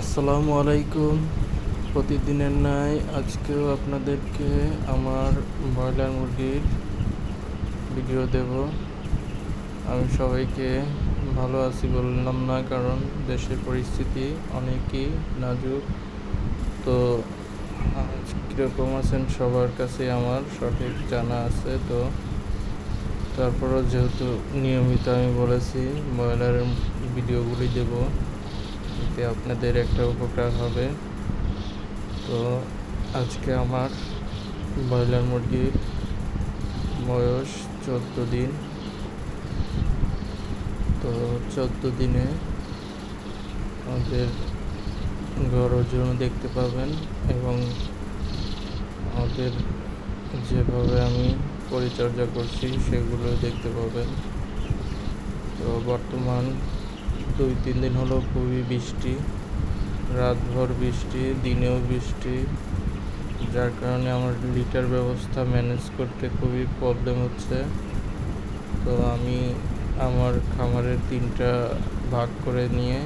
আসসালামু আলাইকুম। প্রতিদিনের ন্যায় আজকেও আপনাদেরকে আমার ব্রয়লার মুরগির ভিডিও দেব। আমি সবাইকে ভালো আছি বললাম না, কারণ দেশের পরিস্থিতি অনেকই নাজুক। তো কীরকম আছেন সবার কাছে আমার সঠিক জানা আছে তো। তারপরও যেহেতু নিয়মিত আমি বলেছি, ব্রয়লারের ভিডিওগুলি দেবো। এতে আপনাদের একটা উপকার হবে। তো আজকে আমার ব্রয়লার মুরগির বয়স চোদ্দ দিন। তো চোদ্দ দিনে ওদের গড় ওজন দেখতে পাবেন এবং ওদের যেভাবে আমি পরিচর্যা করছি সেগুলো দেখতে পাবেন। তো বর্তমান দুই, তিন দিন হলো খুবই বৃষ্টি, রাতভর বৃষ্টি, দিনেও বৃষ্টি, যার কারণে আমার লিটার ব্যবস্থা ম্যানেজ করতে খুবই প্রবলেম হচ্ছে। তো আমি আমার খামারের তিনটা ভাগ করে নিয়ে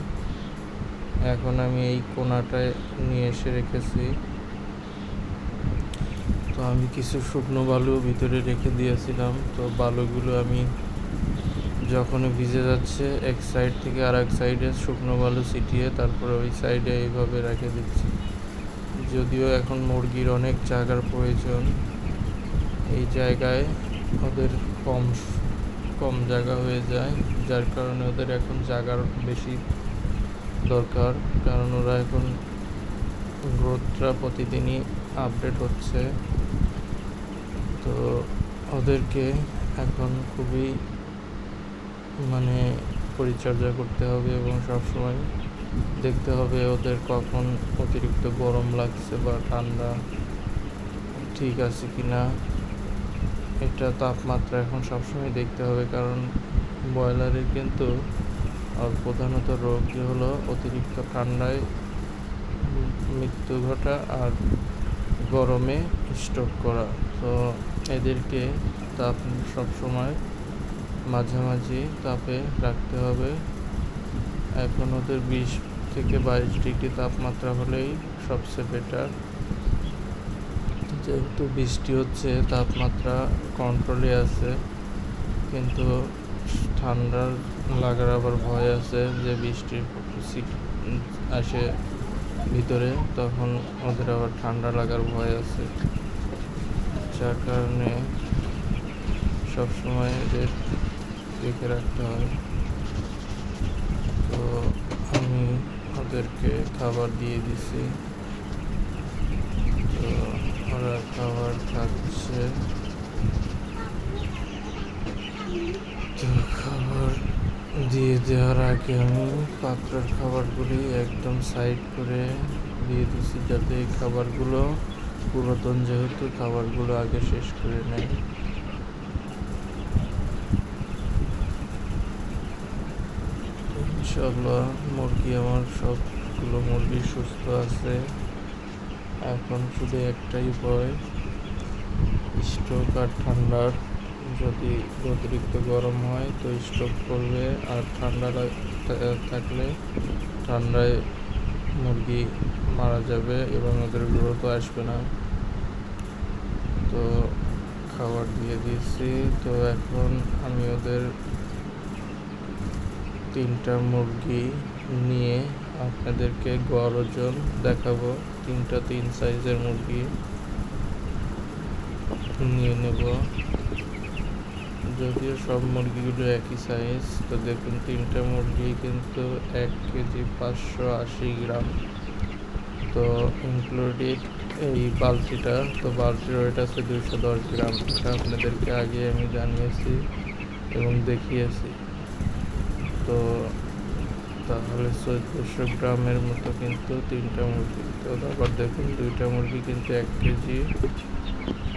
এখন আমি এই কোনাটায় নিয়ে এসে রেখেছি। তো আমি কিছু শুকনো বালু ভিতরে রেখে দিয়েছিলাম। তো বালুগুলো আমি যখন ভিজে যাচ্ছে, এক সাইড থেকে আর এক সাইডে শুকনো বালু ছিটিয়ে তারপরে ওই সাইডে এইভাবে রেখে দিচ্ছি। যদিও এখন মুরগির অনেক জায়গার প্রয়োজন, এই জায়গায় ওদের কম কম জায়গা হয়ে যায়, যার কারণে ওদের এখন জায়গার বেশি দরকার, কারণ ওরা এখন গ্রোথটা প্রতিদিনই আপডেট হচ্ছে। তো ওদেরকে এখন খুবই মানে পরিচর্যা করতে হবে এবং সবসময় দেখতে হবে ওদের কখন অতিরিক্ত গরম লাগছে বা ঠান্ডা ঠিক আছে কি না। এটা তাপমাত্রা এখন সবসময় দেখতে হবে কারণ ব্রয়লারের কিন্তু প্রধানত রোগ যে হলো অতিরিক্ত ঠান্ডায় মৃত্যু ঘটা আর গরমে স্ট্রোক করা। তো এদেরকে তাপ সবসময় মাঝামাঝি তাপে রাখতে হবে। এখন ওদের বিশ থেকে বাইশ ডিগ্রি তাপমাত্রা হলেই সবচেয়ে বেটার যেহেতু বৃষ্টি হচ্ছে, তাপমাত্রা কন্ট্রোলে আছে। কিন্তু ঠান্ডার লাগার আবার ভয় আছে যে বৃষ্টির আসে ভিতরে, তখন ওদের আবার ঠান্ডা লাগার ভয় আছে। যার কারণে সবসময় এদের দেখে রাখতে হয়। তো আমি ওদেরকে খাবার দিয়ে দিছি। তো ওরা খাবার খাচ্ছে। তো খাবার দিয়ে দেওয়ার আগে আমি পাত্রের খাবারগুলি একদম সাইড করে দিয়ে দিছি যাতে এই খাবারগুলো পুরাতন যেহেতু খাবারগুলো আগে শেষ করে নেয়। ইনশাল্লাহ মুরগি আমার সবগুলো মুরগি সুস্থ আছে। এখন শুধু একটাই ভয় স্ট্রোক আর ঠান্ডার। যদি অতিরিক্ত গরম হয় তো স্ট্রোক করবে, আর ঠান্ডা থাকলে ঠান্ডায় মুরগি মারা যাবে এবং ওদের গ্রোথও আসবে না। তো খাবার দিয়ে দিয়েছি। তো এখন আমি ওদের তিনটা মুরগি নিয়ে আপনাদেরকে গড় ওজন দেখাবো। তিনটা তিন সাইজের মুরগি নিয়ে নেব। যদিও সব মুরগিগুলো একই সাইজ, তো দেখুন তিনটা মুরগি কিন্তু এক কেজি পাঁচশো আশি গ্রাম। তো ইনক্লুডেড এই বালতিটা, তো বালতির ওয়েট আছে দুশো দশ গ্রাম। এটা আপনাদেরকে আগে আমি জানিয়েছি এবং দেখিয়েছি। তো তাহলে চোদ্দোশো গ্রামের মতো কিন্তু তিনটা মুরগি। তো তারপর দেখুন, দুইটা মুরগি কিন্তু এক কেজি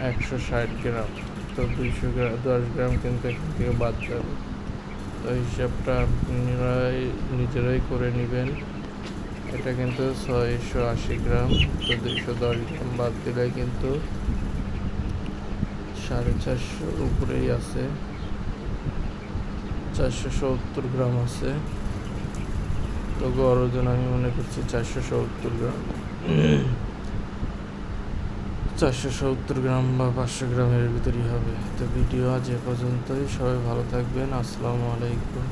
একশো ষাট গ্রাম। তো দুইশো গ্রাম দশ গ্রাম কিন্তু এখান থেকে বাদ যাবে। তো হিসাবটা আপনারাই নিজেরাই করে নেবেন। এটা কিন্তু ছয়শো আশি গ্রাম, তো দুইশো দশ গ্রাম বাদ দিলে কিন্তু সাড়ে চারশোর উপরেই আছে। চারশো সত্তর গ্রাম আছে। তো গড় ওজন আমি মনে করছি চারশো সত্তর গ্রাম। চারশো সত্তর গ্রাম বা পাঁচশো গ্রামের ভিতরেই হবে। তো ভিডিও আজ এ পর্যন্তই। সবাই ভালো থাকবেন। আসসালামু আলাইকুম।